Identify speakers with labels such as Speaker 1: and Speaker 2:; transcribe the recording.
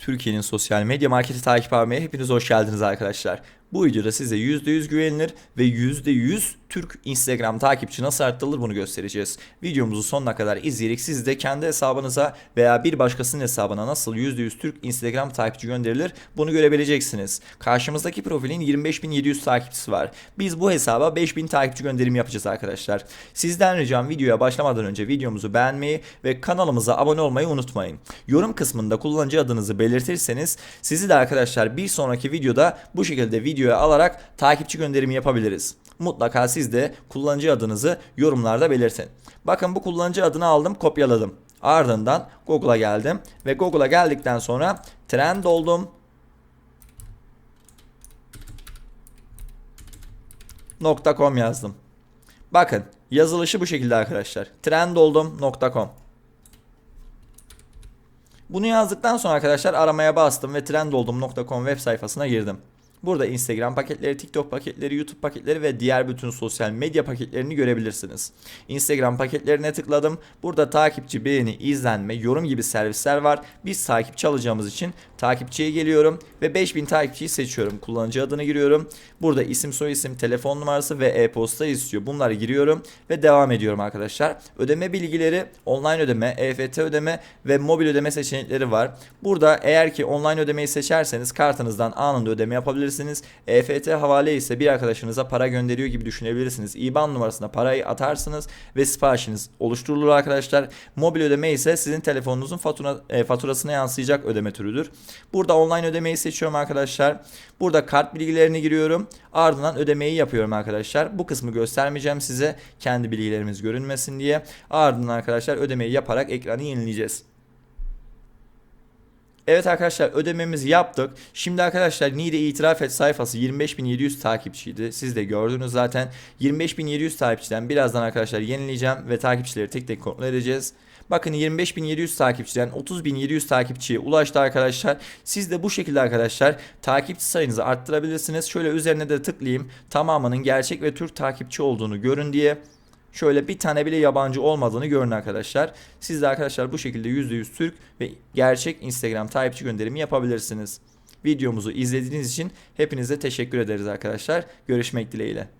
Speaker 1: Türkiye'nin sosyal medya marketi takip almaya hepiniz hoş geldiniz arkadaşlar. Bu videoda size %100 güvenilir ve %100 Türk Instagram takipçi nasıl arttırılır bunu göstereceğiz. Videomuzu sonuna kadar izleyerek siz de kendi hesabınıza veya bir başkasının hesabına nasıl %100 Türk Instagram takipçi gönderilir bunu görebileceksiniz. Karşımızdaki profilin 25.700 takipçisi var. Biz bu hesaba 5000 takipçi gönderimi yapacağız arkadaşlar. Sizden ricam videoya başlamadan önce videomuzu beğenmeyi ve kanalımıza abone olmayı unutmayın. Yorum kısmında kullanıcı adınızı belirtirseniz sizi de arkadaşlar bir sonraki videoda bu şekilde videoya alarak takipçi gönderimi yapabiliriz. Mutlaka siz de kullanıcı adınızı yorumlarda belirtin. Bakın bu kullanıcı adını aldım kopyaladım. Ardından Google'a geldim ve Google'a geldikten sonra trend oldum. .com yazdım. Bakın yazılışı bu şekilde arkadaşlar. trendoldum.com Bunu yazdıktan sonra arkadaşlar aramaya bastım ve trendoldum.com web sayfasına girdim. Burada Instagram paketleri, TikTok paketleri, YouTube paketleri ve diğer bütün sosyal medya paketlerini görebilirsiniz. Instagram paketlerine tıkladım. Burada takipçi, beğeni, izlenme, yorum gibi servisler var. Biz takipçi alacağımız için takipçiye geliyorum ve 5000 takipçiyi seçiyorum. Kullanıcı adını giriyorum. Burada isim, soyisim, telefon numarası ve e-posta istiyor. Bunları giriyorum ve devam ediyorum arkadaşlar. Ödeme bilgileri, online ödeme, EFT ödeme ve mobil ödeme seçenekleri var. Burada eğer ki online ödemeyi seçerseniz kartınızdan anında ödeme yapabilirsiniz. EFT havale ise bir arkadaşınıza para gönderiyor gibi düşünebilirsiniz. IBAN numarasına parayı atarsınız ve siparişiniz oluşturulur arkadaşlar. Mobil ödeme ise sizin telefonunuzun fatura, e, faturasına yansıyacak ödeme türüdür. Burada online ödemeyi seçiyorum arkadaşlar. Burada kart bilgilerini giriyorum. Ardından ödemeyi yapıyorum arkadaşlar. Bu kısmı göstermeyeceğim size. Kendi bilgilerimiz görünmesin diye. Ardından arkadaşlar ödemeyi yaparak ekranı yenileyeceğiz. Evet arkadaşlar ödememizi yaptık. Şimdi arkadaşlar Nide itiraf et sayfası 25.700 takipçiydi. Siz de gördünüz zaten. 25.700 takipçiden birazdan arkadaşlar yenileyeceğim ve takipçileri tek tek kontrol edeceğiz. Bakın 25.700 takipçiden 30.700 takipçiye ulaştı arkadaşlar. Siz de bu şekilde arkadaşlar takipçi sayınızı arttırabilirsiniz. Şöyle üzerine de tıklayayım. Tamamının gerçek ve Türk takipçi olduğunu görün diye. Şöyle bir tane bile yabancı olmadığını görün arkadaşlar. Siz de arkadaşlar bu şekilde %100 Türk ve gerçek Instagram takipçi gönderimi yapabilirsiniz. Videomuzu izlediğiniz için hepinize teşekkür ederiz arkadaşlar. Görüşmek dileğiyle.